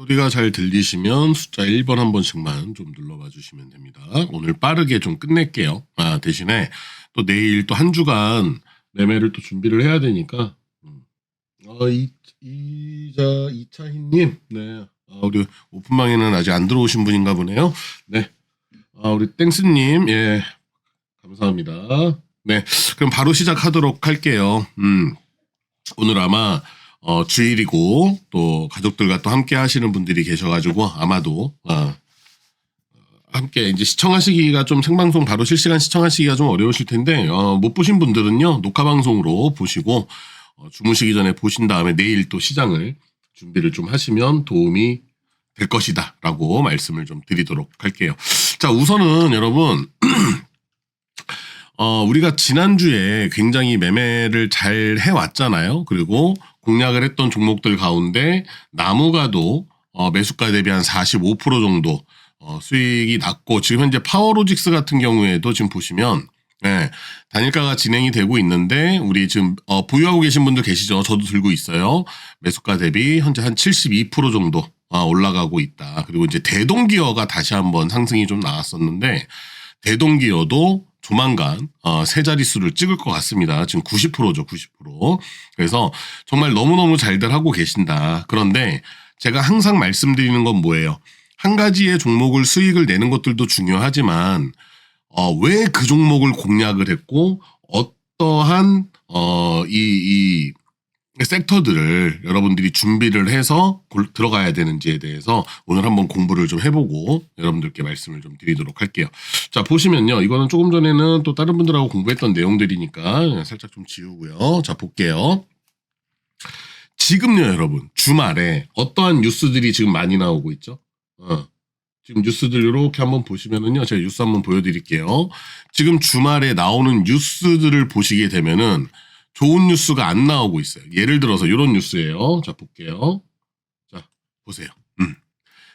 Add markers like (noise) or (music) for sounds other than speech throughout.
소리가 잘 들리시면 숫자 1번 한 번씩만 좀 눌러봐 주시면 됩니다. 오늘 빠르게 좀 끝낼게요. 아, 대신에 또 내일 또 한 주간 매매를 또 준비를 해야 되니까. 음. 어, 이, 이자, 이차희님. 네. 아, 우리 오픈방에는 아직 안 들어오신 분인가 보네요. 네. 아, 우리 땡스님. 예. 감사합니다. 네. 그럼 바로 시작하도록 할게요. 음. 오늘 아마 어, 주일이고 또 가족들과 또 함께 하시는 분들이 계셔가지고 아마도 어, 함께 이제 시청하시기가 좀 생방송 바로 실시간 시청하시기가 좀 어려우실 텐데 어, 못 보신 분들은요 녹화 방송으로 보시고 어, 주무시기 전에 보신 다음에 내일 또 시장을 준비를 좀 하시면 도움이 될 것이다라고 말씀을 좀 드리도록 할게요. 자 우선은 여러분 (clears throat) 어, 우리가 지난주에 굉장히 매매를 잘 해왔잖아요. 그리고 공략을 했던 종목들 가운데 나무가도 어, 매수가 대비 한 45% 정도 어, 수익이 났고 지금 현재 파워로직스 같은 경우에도 지금 보시면 예, 단일가가 진행이 되고 있는데 우리 지금 어, 보유하고 계신 분들 계시죠? 저도 들고 있어요. 매수가 대비 현재 한 72% 정도 어, 올라가고 있다. 그리고 이제 대동기어가 다시 한번 상승이 좀 나왔었는데 대동기어도 조만간 어, 세 자릿수를 찍을 것 같습니다. 지금 90%죠, 90%. 그래서 정말 너무너무 잘들 하고 계신다. 그런데 제가 항상 말씀드리는 건 뭐예요? 한 가지의 종목을 수익을 내는 것들도 중요하지만 어, 왜 그 종목을 공략을 했고 어떠한 어, 이, 이 섹터들을 여러분들이 준비를 해서 골- 들어가야 되는지에 대해서 오늘 한번 공부를 좀 해보고 여러분들께 말씀을 좀 드리도록 할게요. 자, 보시면요. 이거는 조금 전에는 또 다른 분들하고 공부했던 내용들이니까 살짝 좀 지우고요. 자, 볼게요. 지금요, 여러분. 주말에 어떠한 뉴스들이 지금 많이 나오고 있죠? 어. 지금 뉴스들 이렇게 한번 보시면은요. 제가 뉴스 한번 보여드릴게요. 지금 주말에 나오는 뉴스들을 보시게 되면은 좋은 뉴스가 안 나오고 있어요. 예를 들어서 이런 뉴스예요. 자, 볼게요. 자, 보세요. 음.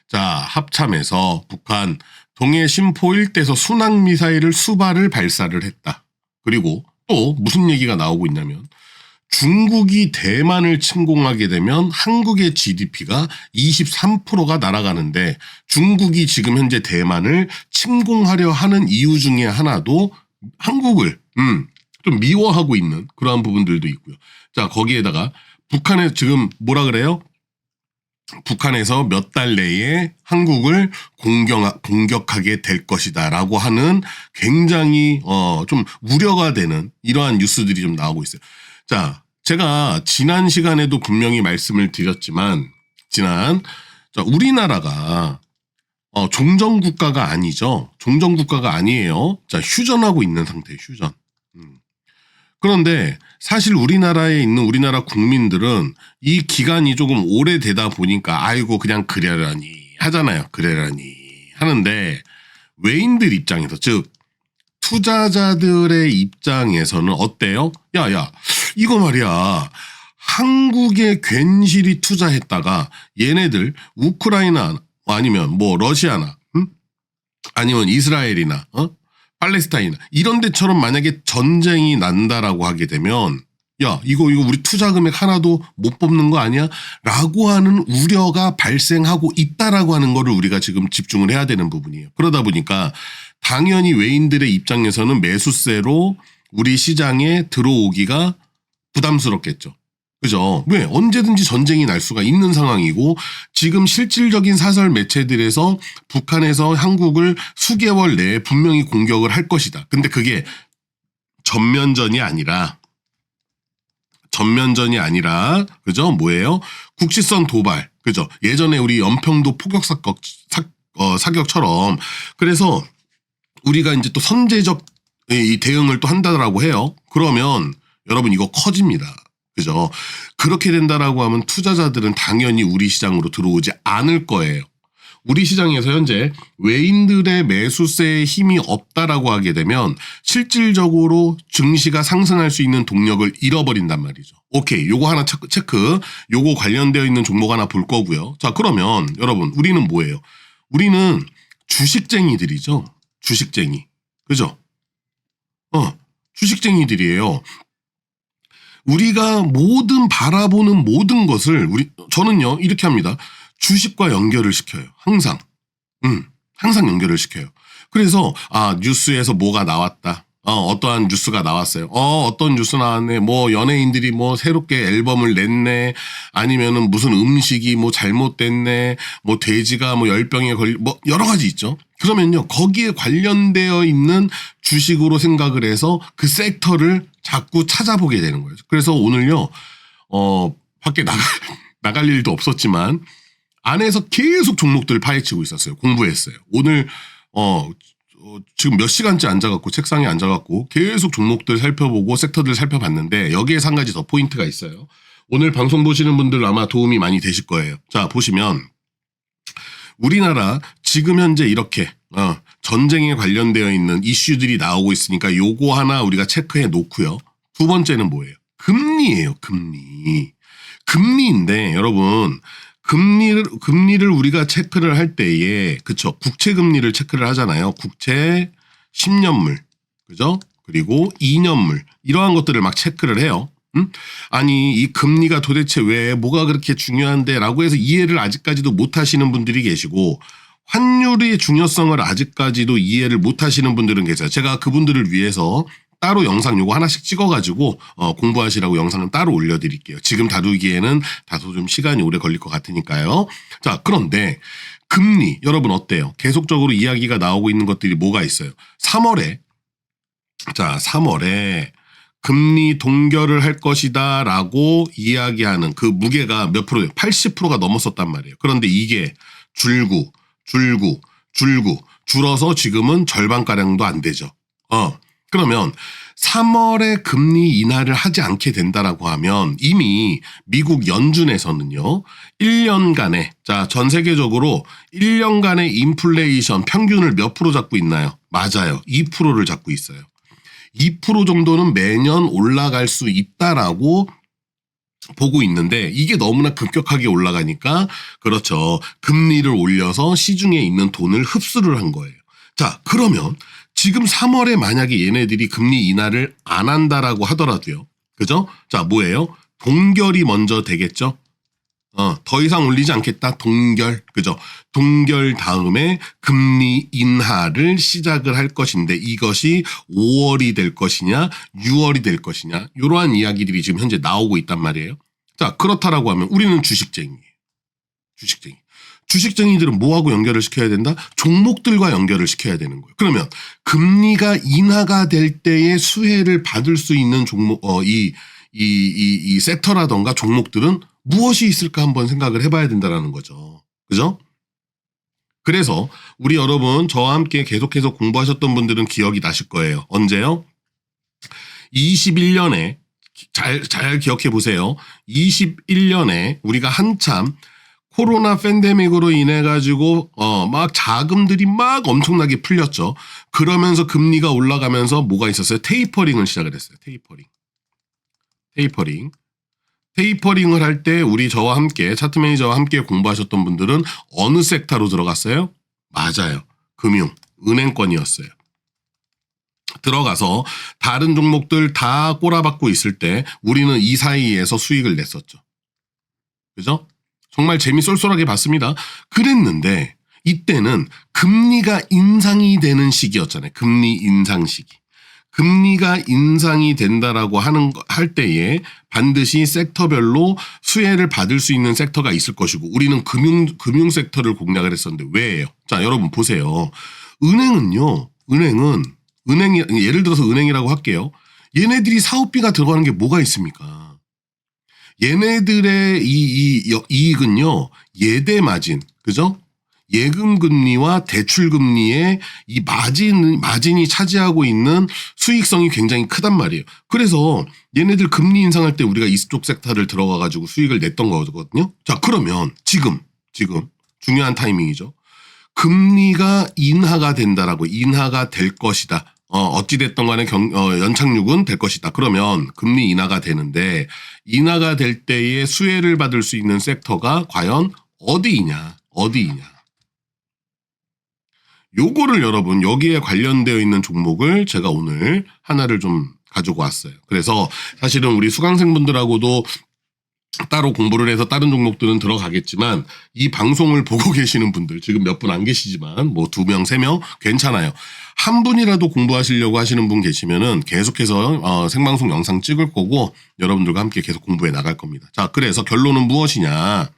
자, 합참에서 북한 동해 심포 일대에서 순항 미사일을 수발을 발사를 했다. 그리고 또 무슨 얘기가 나오고 있냐면 중국이 대만을 침공하게 되면 한국의 GDP가 23%가 날아가는데 중국이 지금 현재 대만을 침공하려 하는 이유 중에 하나도 한국을 음, 좀 미워하고 있는 그러한 부분들도 있고요. 자, 거기에다가 북한에 지금 뭐라 그래요? 북한에서 몇 달 내에 한국을 공격, 공격하게 될 것이다 라고 하는 굉장히, 어, 좀 우려가 되는 이러한 뉴스들이 좀 나오고 있어요. 자, 제가 지난 시간에도 분명히 말씀을 드렸지만, 지난, 자, 우리나라가 어, 종전국가가 아니죠. 종전국가가 아니에요. 자, 휴전하고 있는 상태예요, 휴전. 음. 그런데 사실 우리나라에 있는 우리나라 국민들은 이 기간이 조금 오래되다 보니까 아이고 그냥 그래라니 하잖아요. 그래라니 하는데 외인들 입장에서 즉 투자자들의 입장에서는 어때요? 야야 이거 말이야 한국에 괜시리 투자했다가 얘네들 우크라이나 아니면 뭐 러시아나 음? 아니면 이스라엘이나 어? 팔레스타인 이런 데처럼 만약에 전쟁이 난다라고 하게 되면 야 이거 이거 우리 투자 금액 하나도 못 뽑는 거 아니야? 라고 하는 우려가 발생하고 있다라고 하는 거를 우리가 지금 집중을 해야 되는 부분이에요. 그러다 보니까 당연히 외인들의 입장에서는 매수세로 우리 시장에 들어오기가 부담스럽겠죠. 그죠? 왜? 언제든지 전쟁이 날 수가 있는 상황이고, 지금 실질적인 사설 매체들에서 북한에서 한국을 수개월 내에 분명히 공격을 할 것이다. 근데 그게 전면전이 아니라, 전면전이 아니라, 그죠? 뭐예요? 국지선 도발. 그죠? 예전에 우리 연평도 포격 사격, 사, 어, 사격처럼. 그래서 우리가 이제 또 선제적 이 대응을 또 한다라고 해요. 그러면 여러분 이거 커집니다. 그죠? 그렇게 된다라고 하면 투자자들은 당연히 우리 시장으로 들어오지 않을 거예요. 우리 시장에서 현재 외인들의 매수세에 힘이 없다라고 하게 되면 실질적으로 증시가 상승할 수 있는 동력을 잃어버린단 말이죠. 오케이. 요거 하나 체크, 체크. 요거 관련되어 있는 종목 하나 볼 거고요. 자, 그러면 여러분, 우리는 뭐예요? 우리는 주식쟁이들이죠. 주식쟁이. 그죠? 어, 주식쟁이들이에요. 우리가 모든 바라보는 모든 것을 우리 저는요 이렇게 합니다. 주식과 연결을 시켜요. 항상. 음, 항상 연결을 시켜요. 그래서 아 뉴스에서 뭐가 나왔다. 어, 어떠한 뉴스가 나왔어요. 어, 어떤 뉴스 나왔네. 뭐, 연예인들이 뭐, 새롭게 앨범을 냈네. 아니면은 무슨 음식이 뭐, 잘못됐네. 뭐, 돼지가 뭐, 열병에 걸리, 뭐, 여러 가지 있죠. 그러면요, 거기에 관련되어 있는 주식으로 생각을 해서 그 섹터를 자꾸 찾아보게 되는 거예요. 그래서 오늘요, 어, 밖에 나갈, (laughs) 나갈 일도 없었지만, 안에서 계속 종목들을 파헤치고 있었어요. 공부했어요. 오늘, 어, 어, 지금 몇 시간째 앉아갖고 책상에 앉아갖고 계속 종목들 살펴보고 섹터들 살펴봤는데 여기에 한 가지 더 포인트가 있어요. 오늘 방송 보시는 분들 아마 도움이 많이 되실 거예요. 자 보시면 우리나라 지금 현재 이렇게 어, 전쟁에 관련되어 있는 이슈들이 나오고 있으니까 요거 하나 우리가 체크해 놓고요. 두 번째는 뭐예요? 금리예요. 금리. 금리인데 여러분 금리를 금리를 우리가 체크를 할 때에 그쵸 국채 금리를 체크를 하잖아요. 국채 10년물 그죠? 그리고 2년물 이러한 것들을 막 체크를 해요. 음? 아니 이 금리가 도대체 왜 뭐가 그렇게 중요한데라고 해서 이해를 아직까지도 못 하시는 분들이 계시고 환율의 중요성을 아직까지도 이해를 못 하시는 분들은 계세요. 제가 그분들을 위해서 따로 영상 요거 하나씩 찍어가지고 어, 공부하시라고 영상은 따로 올려드릴게요. 지금 다루기에는 다소 좀 시간이 오래 걸릴 것 같으니까요. 자 그런데 금리 여러분 어때요? 계속적으로 이야기가 나오고 있는 것들이 뭐가 있어요? 3월에 자 3월에 금리 동결을 할 것이다 라고 이야기하는 그 무게가 몇 프로예요? 80%가 넘었었단 말이에요. 그런데 이게 줄고 줄고 줄고 줄어서 지금은 절반가량도 안 되죠. 어. 그러면 3월에 금리 인하를 하지 않게 된다라고 하면 이미 미국 연준에서는요, 1년간에, 자, 전 세계적으로 1년간의 인플레이션 평균을 몇 프로 잡고 있나요? 맞아요. 2%를 잡고 있어요. 2% 정도는 매년 올라갈 수 있다라고 보고 있는데 이게 너무나 급격하게 올라가니까 그렇죠. 금리를 올려서 시중에 있는 돈을 흡수를 한 거예요. 자, 그러면 지금 3월에 만약에 얘네들이 금리 인하를 안 한다라고 하더라도요. 그죠? 자, 뭐예요? 동결이 먼저 되겠죠? 어, 더 이상 올리지 않겠다. 동결. 그죠? 동결 다음에 금리 인하를 시작을 할 것인데 이것이 5월이 될 것이냐, 6월이 될 것이냐. 이러한 이야기들이 지금 현재 나오고 있단 말이에요. 자, 그렇다라고 하면 우리는 주식쟁이에요. 주식쟁이. 주식쟁이들은 뭐하고 연결을 시켜야 된다? 종목들과 연결을 시켜야 되는 거예요. 그러면 금리가 인하가 될 때의 수혜를 받을 수 있는 종목, 어, 이, 이, 이, 이 섹터라던가 종목들은 무엇이 있을까 한번 생각을 해봐야 된다라는 거죠. 그죠? 그래서 우리 여러분 저와 함께 계속해서 공부하셨던 분들은 기억이 나실 거예요. 언제요? 21년에 잘, 잘 기억해 보세요. 21년에 우리가 한참 코로나 팬데믹으로 인해 가지고 어 막 자금들이 막 엄청나게 풀렸죠. 그러면서 금리가 올라가면서 뭐가 있었어요? 테이퍼링을 시작을 했어요. 테이퍼링. 테이퍼링. 테이퍼링을 할 때 우리 저와 함께 차트 매니저와 함께 공부하셨던 분들은 어느 섹터로 들어갔어요? 맞아요. 금융, 은행권이었어요. 들어가서 다른 종목들 다 꼬라박고 있을 때 우리는 이 사이에서 수익을 냈었죠. 그죠? 정말 재미 쏠쏠하게 봤습니다. 그랬는데 이때는 금리가 인상이 되는 시기였잖아요. 금리 인상 시기. 금리가 인상이 된다라고 하는 거- 할 때에 반드시 섹터별로 수혜를 받을 수 있는 섹터가 있을 것이고 우리는 금융 금융 섹터를 공략을 했었는데 왜예요? 자, 여러분 보세요. 은행은요. 은행은 은행이 예를 들어서 은행이라고 할게요. 얘네들이 사업비가 들어가는 게 뭐가 있습니까? 얘네들의 이, 이 여- 이익은요 예대 마진 그죠? 예금 금리와 대출 금리의 이 마진 마진이 차지하고 있는 수익성이 굉장히 크단 말이에요. 그래서 얘네들 금리 인상할 때 우리가 이쪽 섹터를 들어가 가지고 수익을 냈던 거거든요. 자 그러면 지금 지금 중요한 타이밍이죠. 금리가 인하가 된다라고 인하가 될 것이다. 어, 어찌됐던 간에 경, 어, 연착륙은 될 것이다. 그러면 금리 인하가 되는데 인하가 될 때에 수혜를 받을 수 있는 섹터가 과연 어디이냐? 어디이냐? 요거를 여러분 여기에 관련되어 있는 종목을 제가 오늘 하나를 좀 가지고 왔어요. 그래서 사실은 우리 수강생분들하고도 따로 공부를 해서 다른 종목들은 들어가겠지만 이 방송을 (laughs) 보고 계시는 분들 지금 몇 분 안 계시지만 뭐 두 명, 세 명 괜찮아요. 한 분이라도 공부하시려고 하시는 분 계시면은 계속해서 어, 생방송 영상 찍을 거고 여러분들과 함께 계속 공부해 나갈 겁니다. 자, 그래서 결론은 무엇이냐?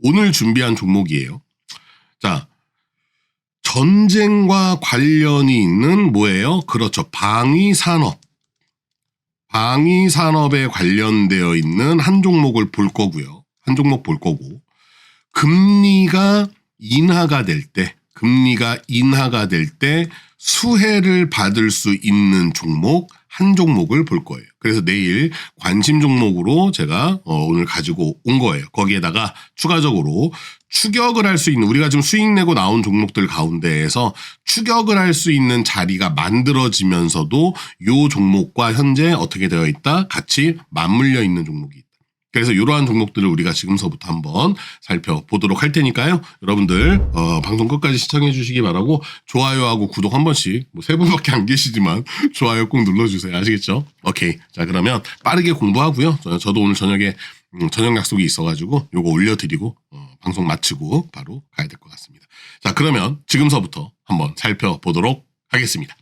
오늘 준비한 종목이에요. 자, 전쟁과 관련이 있는 뭐예요? 그렇죠. 방위 산업. 방위 산업에 관련되어 있는 한 종목을 볼 거고요. 한 종목 볼 거고. 금리가 인하가 될 때, 금리가 인하가 될 때 수혜를 받을 수 있는 종목 한 종목을 볼 거예요. 그래서 내일 관심 종목으로 제가 어, 오늘 가지고 온 거예요. 거기에다가 추가적으로 추격을 할 수 있는 우리가 지금 수익 내고 나온 종목들 가운데에서 추격을 할 수 있는 자리가 만들어지면서도 요 종목과 현재 어떻게 되어 있다? 같이 맞물려 있는 종목이 있다. 그래서 이러한 종목들을 우리가 지금서부터 한번 살펴보도록 할 테니까요. 여러분들 어, 방송 끝까지 시청해 주시기 바라고 좋아요하고 구독 한 번씩 뭐 세 분밖에 안 계시지만 (laughs) 좋아요 꼭 눌러주세요. 아시겠죠? 오케이. 자 그러면 빠르게 공부하고요. 저- 저도 오늘 저녁에 음, 저녁 약속이 있어가지고 요거 올려드리고 어, 방송 마치고 바로 가야 될 것 같습니다. 자 그러면 지금서부터 한번 살펴보도록 하겠습니다.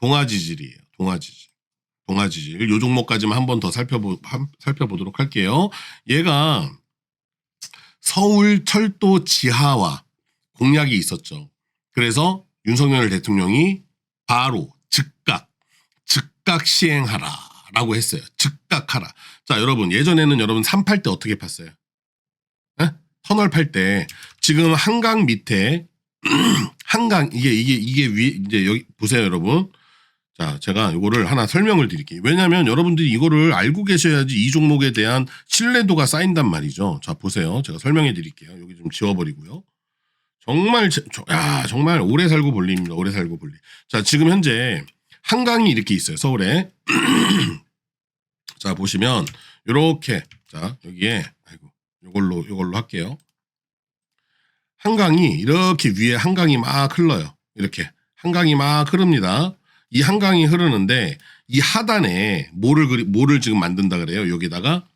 동아지질이에요. 동아지질. 동아지질. 요 종목까지만 한 번 더 살펴보, 한- 살펴보도록 할게요. 얘가 서울 철도 지하화 공약이 있었죠. 그래서 윤석열 대통령이 바로 즉각, 즉각 시행하라라고 했어요. 즉각하라. 자, 여러분, 예전에는 여러분 산팔때 어떻게 팠어요? 에? 터널 팔 때 지금 한강 밑에 (clears throat) 한강 이게 이게 이게 위 이제 여기 보세요, 여러분. 자, 제가 이거를 하나 설명을 드릴게요. 왜냐하면 여러분들이 이거를 알고 계셔야지 이 종목에 대한 신뢰도가 쌓인단 말이죠. 자, 보세요. 제가 설명해 드릴게요. 여기 좀 지워버리고요. 정말, 제- 저- 야, 정말 오래 살고 볼리입니다. 오래 살고 볼리. 자, 지금 현재 한강이 이렇게 있어요. 서울에. (clears throat) 자, 보시면, 요렇게. 자, 여기에, 아이고, 요걸로, 요걸로 할게요. 한강이 이렇게 위에 한강이 막 흘러요. 이렇게. 한강이 막 흐릅니다. 이 한강이 흐르는데 이 하단에 뭐를 그리, 뭐를 지금 만든다 그래요. 여기다가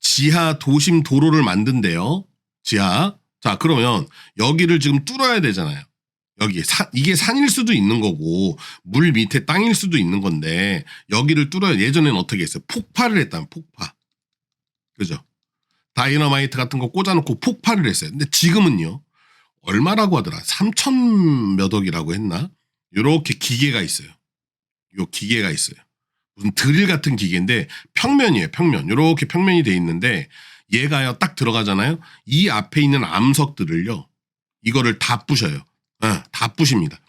지하 도심 도로를 만든대요. 지하. 자, 그러면 여기를 지금 뚫어야 되잖아요. 여기 산 이게 산일 수도 있는 거고 물 밑에 땅일 수도 있는 건데 여기를 뚫어야 예전에는 어떻게 했어요? 폭발을 했다면 폭파. 그죠? 다이너마이트 같은 거 꽂아놓고 폭발을 했어요. 근데 지금은요. 얼마라고 하더라? 3천 몇 억이라고 했나? 요렇게 기계가 있어요. 요 기계가 있어요. 무슨 드릴 같은 기계인데 평면이에요. 평면. 요렇게 평면이 돼 있는데 얘가요 딱 들어가잖아요. 이 앞에 있는 암석들을요. 이거를 다 부셔요. 예, 다 부십니다.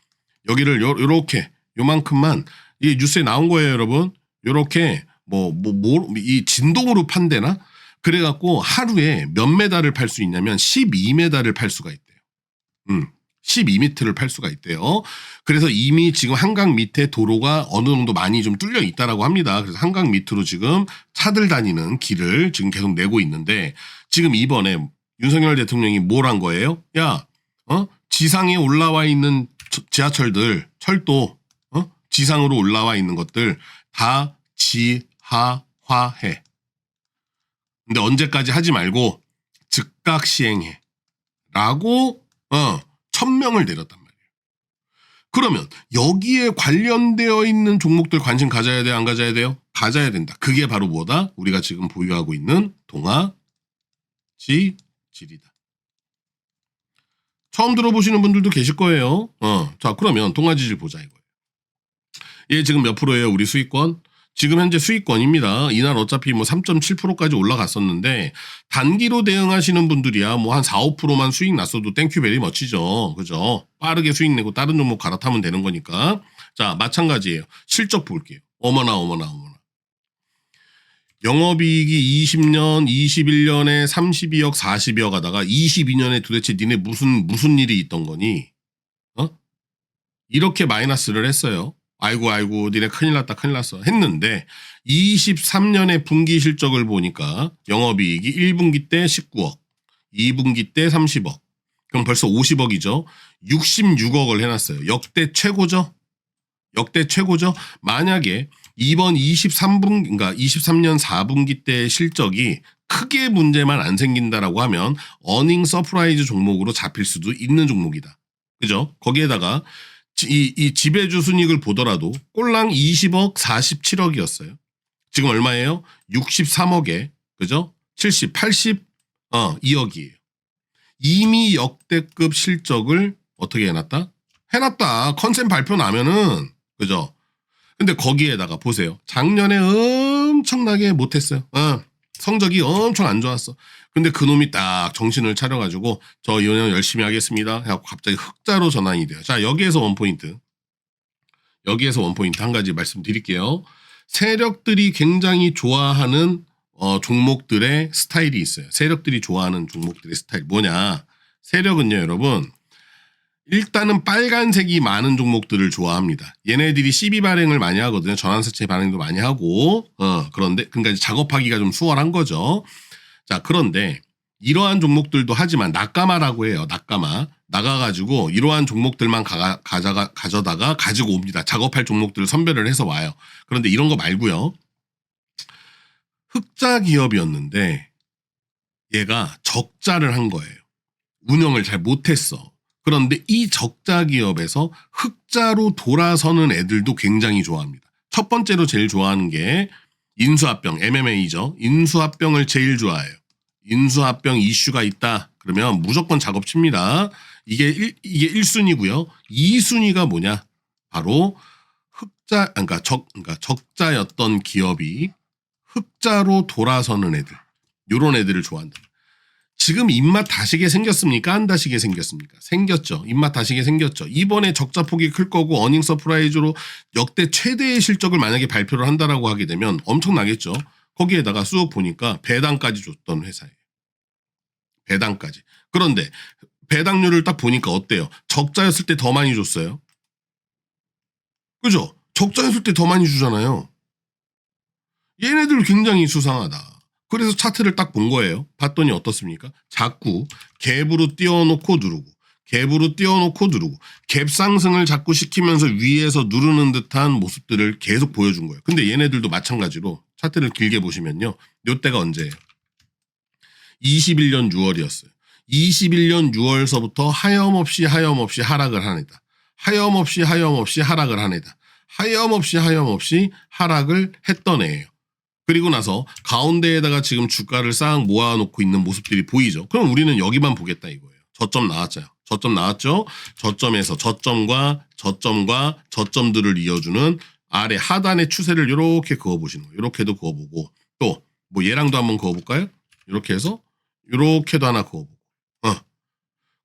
여기를 요, 요렇게 요만큼만 이게 뉴스에 나온 거예요, 여러분. 요렇게 뭐뭐 이 진동으로 판대나 그래갖고 하루에 몇 메달을 팔 수 있냐면 12메달을 팔 수가 있대요. 음. 12m를 팔 수가 있대요. 그래서 이미 지금 한강 밑에 도로가 어느 정도 많이 좀 뚫려 있다라고 합니다. 그래서 한강 밑으로 지금 차들 다니는 길을 지금 계속 내고 있는데 지금 이번에 윤석열 대통령이 뭘 한 거예요? 야, 어? 지상에 올라와 있는 저- 지하철들, 철도, 어? 지상으로 올라와 있는 것들 다 지하화해. 근데 언제까지 하지 말고 즉각 시행해. 라고 어, 천명을 내렸단 말이에요. 그러면 여기에 관련되어 있는 종목들 관심 가져야 돼요? 안 가져야 돼요? 가져야 된다. 그게 바로 뭐다? 우리가 지금 보유하고 있는 동아 지질이다. 처음 들어보시는 분들도 계실 거예요. 어, 자 그러면 동아지질 보자 이거예요. 얘 지금 몇 프로예요? 우리 수익권? 지금 현재 수익권입니다. 이날 어차피 뭐 3.7%까지 올라갔었는데 단기로 대응하시는 분들이야 뭐 한 4, 5%만 수익 났어도 땡큐 베리 멋지죠. 그죠? 빠르게 수익 내고 다른 종목 갈아타면 되는 거니까. 자, 마찬가지예요. 실적 볼게요. 어머나 어머나 어머나. 영업이익이 20년, 21년에 32억, 40억 하다가 22년에 도대체 니네 무슨 무슨 일이 있던 거니? 어? 이렇게 마이너스를 했어요. 아이고 아이고 니네 큰일 났다 큰일 났어 했는데 23년의 분기 실적을 보니까 영업이익이 1분기 때 19억, 2분기 때 30억. 그럼 벌써 50억이죠. 66억을 해놨어요. 역대 최고죠. 역대 최고죠. 만약에 이번 23분, 그러니까 23년 4분기 때 실적이 크게 문제만 안 생긴다라고 하면 어닝 서프라이즈 종목으로 잡힐 수도 있는 종목이다. 그죠? 거기에다가 지- 이, 이 지배주 순익을 보더라도 꼴랑 20억 47억이었어요. 지금 얼마예요? 63억에 그죠? 70, 80, 어 2억이에요. 이미 역대급 실적을 어떻게 해놨다? 해놨다. 컨셉 발표 나면은 그죠? 근데 거기에다가 보세요. 작년에 엄청나게 못했어요. 어, 성적이 엄청 안 좋았어. 근데 그놈이 딱 정신을 차려가지고 저 이년 열심히 하겠습니다. 해갖고 갑자기 흑자로 전환이 돼요. 자 여기에서 원포인트. 여기에서 원포인트 한 가지 말씀드릴게요. 세력들이 굉장히 좋아하는 어, 종목들의 스타일이 있어요. 세력들이 좋아하는 종목들의 스타일 뭐냐? 세력은요, 여러분. 일단은 빨간색이 많은 종목들을 좋아합니다. 얘네들이 CB 발행을 많이 하거든요. 전환사채 발행도 많이 하고, 어, 그런데, 그러니까 작업하기가 좀 수월한 거죠. 자, 그런데 이러한 종목들도 하지만 낙가마라고 해요. 낙가마. 나가가지고 이러한 종목들만 가, 가져가, 가져다가 가지고 옵니다. 작업할 종목들을 선별을 해서 와요. 그런데 이런 거 말고요. 흑자 기업이었는데 얘가 적자를 한 거예요. 운영을 잘 못했어. 그런데 이 적자 기업에서 흑자로 돌아서는 애들도 굉장히 좋아합니다. 첫 번째로 제일 좋아하는 게 인수합병, MMA죠. 인수합병을 제일 좋아해요. 인수합병 이슈가 있다. 그러면 무조건 작업 칩니다. 이게 1, 이게 1순위고요. 2순위가 뭐냐? 바로 흑자, 그러니까 적, 그러니까 적자였던 기업이 흑자로 돌아서는 애들. 요런 애들을 좋아한다. 지금 입맛 다시게 생겼습니까? 안 다시게 생겼습니까? 생겼죠. 입맛 다시게 생겼죠. 이번에 적자 폭이 클 거고 어닝 서프라이즈로 역대 최대의 실적을 만약에 발표를 한다라고 하게 되면 엄청나겠죠. 거기에다가 쑥 보니까 배당까지 줬던 회사예요. 배당까지. 그런데 배당률을 딱 보니까 어때요? 적자였을 때 더 많이 줬어요. 그죠? 적자였을 때 더 많이 주잖아요. 얘네들 굉장히 수상하다. 그래서 차트를 딱 본 거예요. 봤더니 어떻습니까? 자꾸 갭으로 띄워놓고 누르고 갭으로 띄워놓고 누르고 갭 상승을 자꾸 시키면서 위에서 누르는 듯한 모습들을 계속 보여준 거예요. 근데 얘네들도 마찬가지로 차트를 길게 보시면요. 요때가 언제예요? 21년 6월이었어요. 21년 6월서부터 하염없이 하염없이 하락을 한 애다. 하염없이 하염없이 하락을 한 애다. 하염없이 하염없이 하락을 했던 애예요. 그리고 나서 가운데에다가 지금 주가를 싹 모아놓고 있는 모습들이 보이죠. 그럼 우리는 여기만 보겠다 이거예요. 저점 나왔죠. 저점 나왔죠. 저점에서 저점과 저점과 저점들을 이어주는 아래 하단의 추세를 이렇게 그어보시는 거예요. 이렇게도 그어보고 또 뭐 얘랑도 한번 그어볼까요? 이렇게 해서 이렇게도 하나 그어보고 어.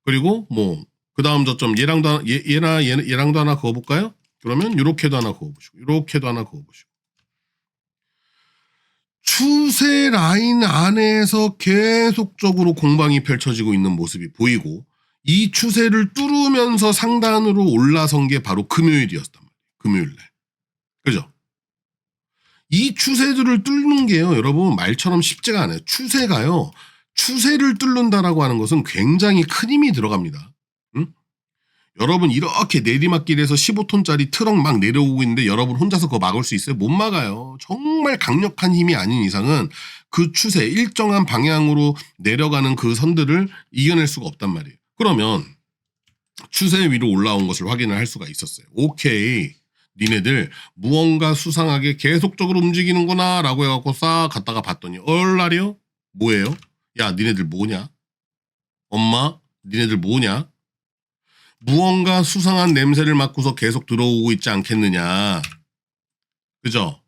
그리고 뭐 그 다음 저점 얘랑도 얘, 얘나 얘, 얘랑도 하나 그어볼까요? 그러면 이렇게도 하나 그어보시고 이렇게도 하나 그어보시고 추세 라인 안에서 계속적으로 공방이 펼쳐지고 있는 모습이 보이고 이 추세를 뚫으면서 상단으로 올라선 게 바로 금요일이었단 말이에요. 금요일 날. 그죠? 이 추세들을 뚫는 게요, 여러분, 말처럼 쉽지가 않아요. 추세가요, 추세를 뚫는다라고 하는 것은 굉장히 큰 힘이 들어갑니다. 응? 여러분, 이렇게 내리막길에서 15톤짜리 트럭 막 내려오고 있는데 여러분 혼자서 그거 막을 수 있어요? 못 막아요. 정말 강력한 힘이 아닌 이상은 그 추세, 일정한 방향으로 내려가는 그 선들을 이겨낼 수가 없단 말이에요. 그러면 추세 위로 올라온 것을 확인을 할 수가 있었어요. 오케이. 니네들 무언가 수상하게 계속적으로 움직이는구나 라고 해갖고 싹 갔다가 봤더니 얼라리요? 뭐예요? 야 니네들 뭐냐? 엄마? 니네들 뭐냐? 무언가 수상한 냄새를 맡고서 계속 들어오고 있지 않겠느냐. 그죠?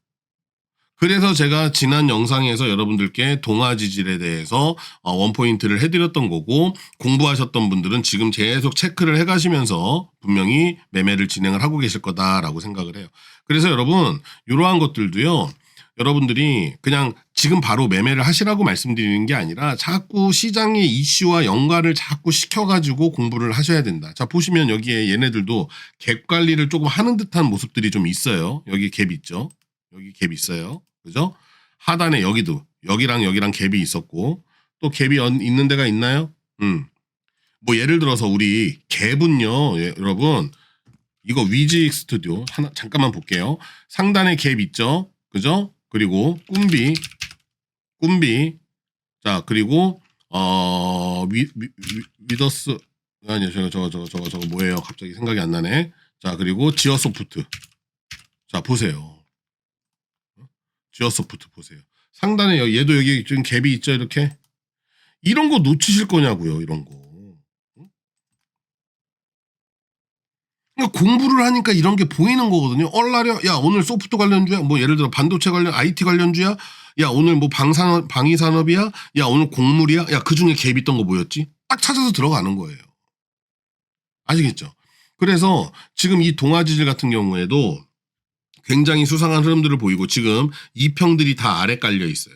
그래서 제가 지난 영상에서 여러분들께 동아지질에 대해서 어, 원포인트를 해드렸던 거고 공부하셨던 분들은 지금 계속 체크를 해가시면서 분명히 매매를 진행을 하고 계실 거다라고 생각을 해요. 그래서 여러분 이러한 것들도요. 여러분들이 그냥 지금 바로 매매를 하시라고 말씀드리는 게 아니라 자꾸 시장의 이슈와 연관을 자꾸 시켜가지고 공부를 하셔야 된다. 자 보시면 여기에 얘네들도 갭 관리를 조금 하는 듯한 모습들이 좀 있어요. 여기 갭 있죠. 여기 갭 있어요. 그죠? 하단에 여기도 여기랑 여기랑 갭이 있었고 또 갭이 연- 있는 데가 있나요? 음. 뭐 예를 들어서 우리 갭은요, 예, 여러분 이거 위직 스튜디오 하나 잠깐만 볼게요. 상단에 갭 있죠? 그죠? 그리고 꿈비 꿈비 자 그리고 어 위, 위, 위, 위더스 아니요 저거 저거 저거 저거 저거 뭐예요? 갑자기 생각이 안 나네. 자 그리고 지어소프트 자 보세요. 지어소프트 보세요. 상단에 여- 얘도 여기 지금 갭이 있죠 이렇게 이런 거 놓치실 거냐고요 이런 거. 응? 그러니까 공부를 하니까 이런 게 보이는 거거든요. 얼라려 야 오늘 소프트 관련주야 뭐 예를 들어 반도체 관련 IT 관련주야 야 오늘 뭐 방산 방위 산업이야 야 오늘 곡물이야 야 그 중에 갭 있던 거 뭐였지 딱 찾아서 들어가는 거예요. 아시겠죠? 그래서 지금 이 동아지질 같은 경우에도 굉장히 수상한 흐름들을 보이고 지금 이평들이 다 아래 깔려 있어요.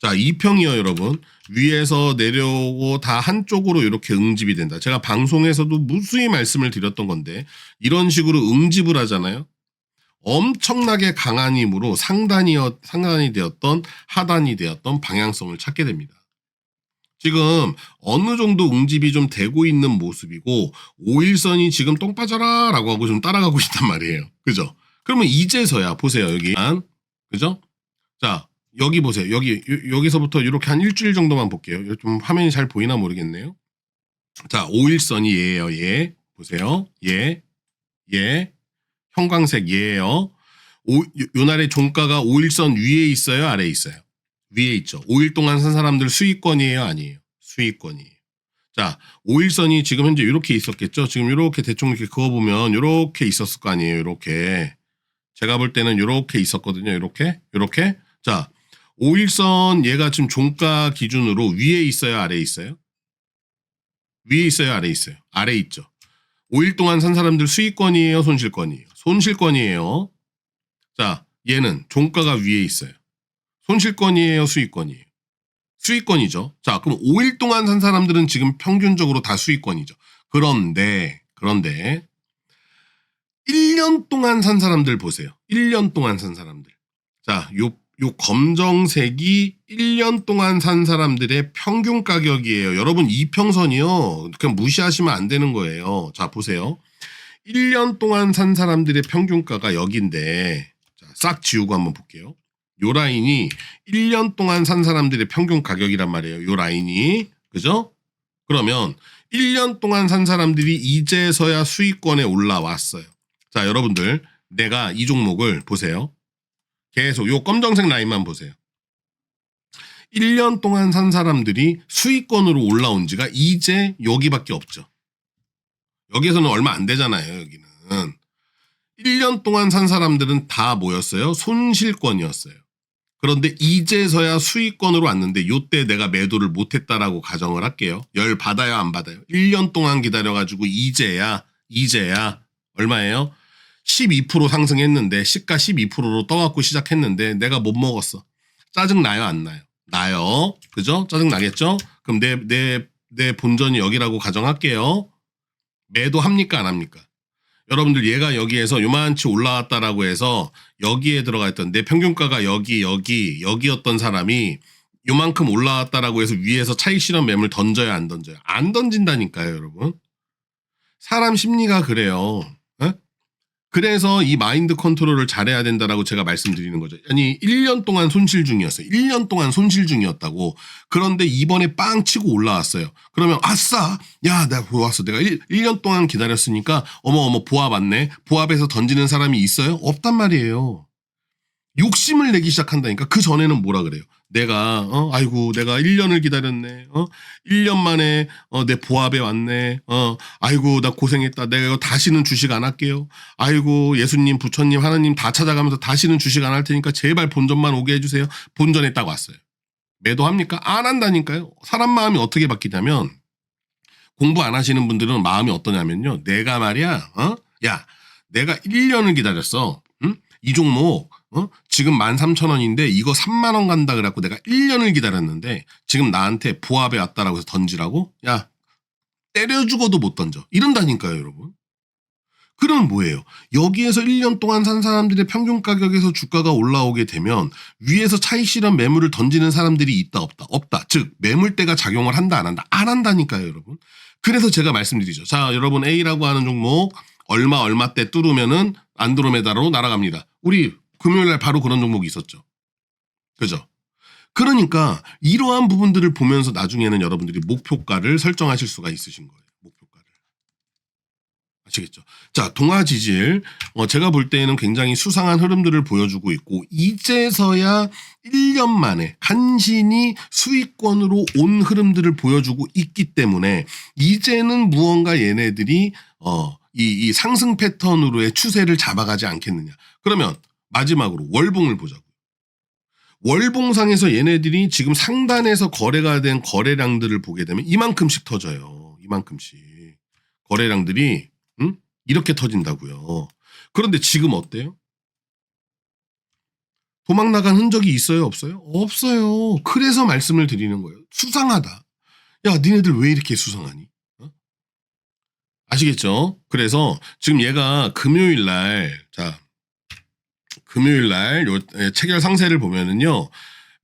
자, 이평이요, 여러분. 위에서 내려오고 다 한쪽으로 이렇게 응집이 된다. 제가 방송에서도 무수히 말씀을 드렸던 건데 이런 식으로 응집을 하잖아요. 엄청나게 강한 힘으로 상단이 상단이 되었던 하단이 되었던 방향성을 찾게 됩니다. 지금 어느 정도 응집이 좀 되고 있는 모습이고 5일선이 지금 똥 빠져라 라고 하고 좀 따라가고 (laughs) 있단 말이에요. 그죠? 그러면 이제서야 보세요 여기 그죠? 자 여기 보세요 여기 요- 여기서부터 이렇게 한 일주일 정도만 볼게요. 좀 화면이 잘 보이나 모르겠네요. 자 5일선이 얘예요 얘 보세요 얘 얘, 형광색 얘예요. 요 날의 종가가 5일선 위에 있어요 아래에 있어요? 위에 있죠. 5일 동안 산 사람들 수익권이에요 아니에요? 수익권이에요. 자, 5일선이 지금 현재 이렇게 있었겠죠? 지금 이렇게 대충 이렇게 그어보면 이렇게 있었을 거 아니에요? 이렇게. 제가 볼 때는 이렇게 있었거든요. 이렇게. 이렇게. 자, 5일선 얘가 지금 종가 기준으로 위에 있어요? 아래에 있어요? 위에 있어요? 아래에 있어요? 아래에 있죠. 5일 동안 산 사람들 수익권이에요? 손실권이에요? 손실권이에요. 자, 얘는 종가가 위에 있어요. 손실권이에요? 수익권이에요? 수익권이죠. 자, 그럼 5일 동안 산 사람들은 지금 평균적으로 다 수익권이죠. 그런데, 그런데, 1년 동안 산 사람들 보세요. 1년 동안 산 사람들. 자, 요, 요 검정색이 1년 동안 산 사람들의 평균 가격이에요. 여러분, 이 평선이요. 그냥 무시하시면 안 되는 거예요. 자, 보세요. 1년 동안 산 사람들의 평균가가 여긴데, 자, 싹 지우고 한번 볼게요. 요 라인이 1년 동안 산 사람들의 평균 가격이란 말이에요. 요 라인이. 그죠? 그러면 1년 동안 산 사람들이 이제서야 수익권에 올라왔어요. 자, 여러분들, 내가 이 종목을 보세요. 계속 요 검정색 라인만 보세요. 1년 동안 산 사람들이 수익권으로 올라온 지가 이제 여기밖에 없죠. 여기에서는 얼마 안 되잖아요, 여기는. 1년 동안 산 사람들은 다 뭐였어요? 손실권이었어요. 그런데 이제서야 수익권으로 왔는데 요때 내가 매도를 못했다라고 가정을 할게요. 열 받아요, 안 받아요? 1년 동안 기다려가지고 이제야, 이제야, 얼마예요? 12% 상승했는데, 시가 12%로 떠갖고 시작했는데, 내가 못 먹었어. 짜증 나요, 안 나요? 나요. 그죠? 짜증 나겠죠? 그럼 내, 내, 내 본전이 여기라고 가정할게요. 매도 합니까, 안 합니까? 여러분들 얘가 여기에서 요만치 올라왔다라고 해서 여기에 들어가 있던 내 평균가가 여기 여기 여기였던 사람이 요만큼 올라왔다라고 해서 위에서 차익 실현 매물 던져야 안 던져요? 안 던진다니까요, 여러분. 사람 심리가 그래요. 에? 그래서 이 마인드 컨트롤을 잘해야 된다라고 제가 말씀드리는 거죠. 아니 1년 동안 손실 중이었어요. 1년 동안 손실 중이었다고. 그런데 이번에 빵 치고 올라왔어요. 그러면 아싸! 야, 내가 보았어. 내가 1, 1년 동안 기다렸으니까 어머 어머 보합 왔네. 보합에서 던지는 사람이 있어요? 없단 말이에요. 욕심을 내기 시작한다니까. 그 전에는 뭐라 그래요? 내가 어 아이고 내가 1년을 기다렸네. 어 1년 만에 어 내 보합에 왔네. 어 아이고 나 고생했다. 내가 다시는 주식 안 할게요. 아이고 예수님, 부처님, 하나님 다 찾아가면서 다시는 주식 안 할 테니까 제발 본전만 오게 해 주세요. 본전에 딱 왔어요. 매도합니까? 안 한다니까요. 사람 마음이 어떻게 바뀌냐면 공부 안 하시는 분들은 마음이 어떠냐면요. 내가 말이야, 어? 야, 내가 1년을 기다렸어. 응? 이 종목, 어? 지금 13,000원인데 이거 3만원 간다 그래갖고 내가 1년을 기다렸는데 지금 나한테 보합에 왔다라고 해서 던지라고? 야, 때려 죽어도 못 던져. 이런다니까요, 여러분. 그러면 뭐예요? 여기에서 1년 동안 산 사람들의 평균 가격에서 주가가 올라오게 되면 위에서 차익 실현 매물을 던지는 사람들이 있다 없다 없다 즉 매물대가 작용을 한다 안 한다 안 한다니까요 여러분 그래서 제가 말씀드리죠 자 여러분 A라고 하는 종목 얼마 얼마 때 뚫으면은 안드로메다로 날아갑니다. 우리 금요일 날 바로 그런 종목이 있었죠. 그죠? 그러니까 이러한 부분들을 보면서 나중에는 여러분들이 목표가를 설정하실 수가 있으신 거예요. 목표가를. 아시겠죠? 자, 동아지질. 어, 제가 볼 때에는 굉장히 수상한 흐름들을 보여주고 있고, 이제서야 1년 만에 간신히 수익권으로 온 흐름들을 보여주고 있기 때문에, 이제는 무언가 얘네들이, 어, 이, 이 상승 패턴으로의 추세를 잡아가지 않겠느냐. 그러면 마지막으로 월봉을 보자고. 월봉상에서 얘네들이 지금 상단에서 거래가 된 거래량들을 보게 되면 이만큼씩 터져요. 이만큼씩. 거래량들이 응? 이렇게 터진다고요. 그런데 지금 어때요? 도망 나간 흔적이 있어요, 없어요? 없어요. 그래서 말씀을 드리는 거예요. 수상하다. 야, 니네들 왜 이렇게 수상하니? 어? 아시겠죠? 그래서 지금 얘가 금요일 날, 자, 금요일 날요 예, 체결 상세를 보면은요.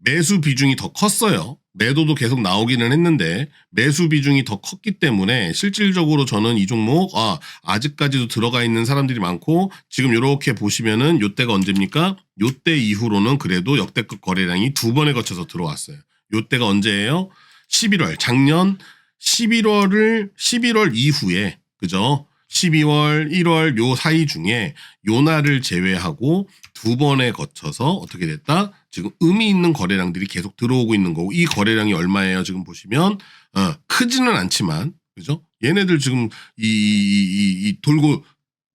매수 비중이 더 컸어요. 매도도 계속 나오기는 했는데 매수 비중이 더 컸기 때문에 실질적으로 저는 이 종목 아 아직까지도 들어가 있는 사람들이 많고 지금 이렇게 보시면은 요때가 언제입니까? 요때 이후로는 그래도 역대급 거래량이 두 번에 거쳐서 들어왔어요. 요때가 언제예요? 11월 작년 11월을 11월 이후에 그죠? 12월, 1월 요 사이 중에 요 날을 제외하고 두 번에 거쳐서 어떻게 됐다? 지금 의미 있는 거래량들이 계속 들어오고 있는 거고 이 거래량이 얼마예요? 지금 보시면 어, 크지는 않지만 그죠? 얘네들 지금 이, 이, 이 돌고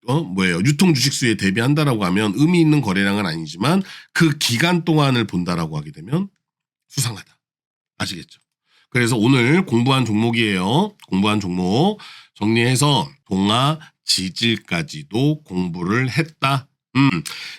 어 뭐예요? 유통 주식 수에 대비한다라고 하면 의미 있는 거래량은 아니지만 그 기간 동안을 본다라고 하게 되면 수상하다. 아시겠죠? 그래서 오늘 공부한 종목이에요. 공부한 종목 정리해서 동아 지질까지도 공부를 했다. 음.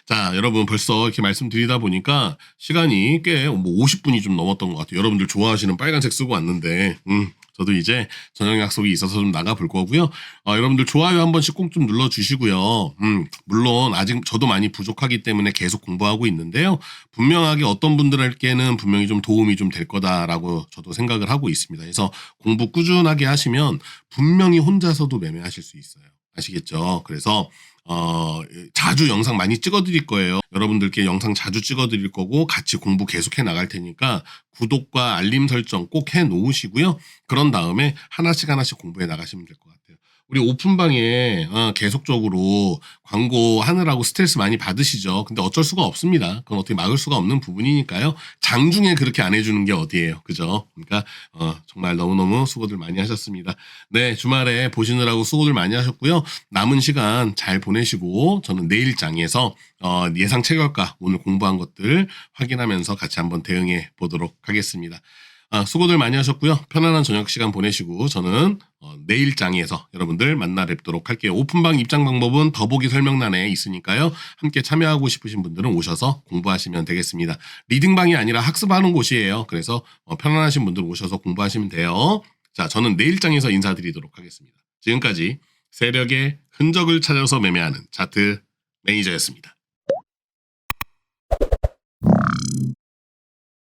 자, 여러분 벌써 이렇게 말씀드리다 보니까 시간이 꽤 뭐 50분이 좀 넘었던 것 같아요. 여러분들 좋아하시는 빨간색 쓰고 왔는데, 음. 저도 이제 저녁 약속이 있어서 좀 나가 볼 거고요. 어, 여러분들 좋아요 한 번씩 꼭 좀 눌러 주시고요. 음, 물론 아직 저도 많이 부족하기 때문에 계속 공부하고 있는데요. 분명하게 어떤 분들에게는 분명히 좀 도움이 좀 될 거다라고 저도 생각을 하고 있습니다. 그래서 공부 꾸준하게 하시면 분명히 혼자서도 매매하실 수 있어요. 아시겠죠? 그래서 어, 자주 영상 많이 찍어 드릴 거예요. 여러분들께 영상 자주 찍어 드릴 거고 같이 공부 계속해 나갈 테니까 구독과 알림 설정 꼭 해 놓으시고요. 그런 다음에 하나씩 하나씩 공부해 나가시면 될 것 같아요. 우리 오픈방에 어, 계속적으로 광고 하느라고 스트레스 많이 받으시죠. 근데 어쩔 수가 없습니다. 그건 어떻게 막을 수가 없는 부분이니까요. 장중에 그렇게 안 해주는 게 어디예요. 그죠? 그러니까 어, 정말 너무너무 수고들 많이 하셨습니다. 네, 주말에 보시느라고 수고들 많이 하셨고요. 남은 시간 잘 보내시고 저는 내일 장에서 어, 예상 체결가 오늘 공부한 것들 확인하면서 같이 한번 대응해 보도록 하겠습니다. 아, 수고들 많이 하셨고요. 편안한 저녁 시간 보내시고 저는 어, 내일 장에서 여러분들 만나 뵙도록 할게요. 오픈방 입장 방법은 더보기 설명란에 있으니까요. 함께 참여하고 싶으신 분들은 오셔서 공부하시면 되겠습니다. 리딩방이 아니라 학습하는 곳이에요. 그래서 어, 편안하신 분들 오셔서 공부하시면 돼요. 자, 저는 내일 장에서 인사드리도록 하겠습니다. 지금까지 세력의 흔적을 찾아서 매매하는 차트 매니저였습니다.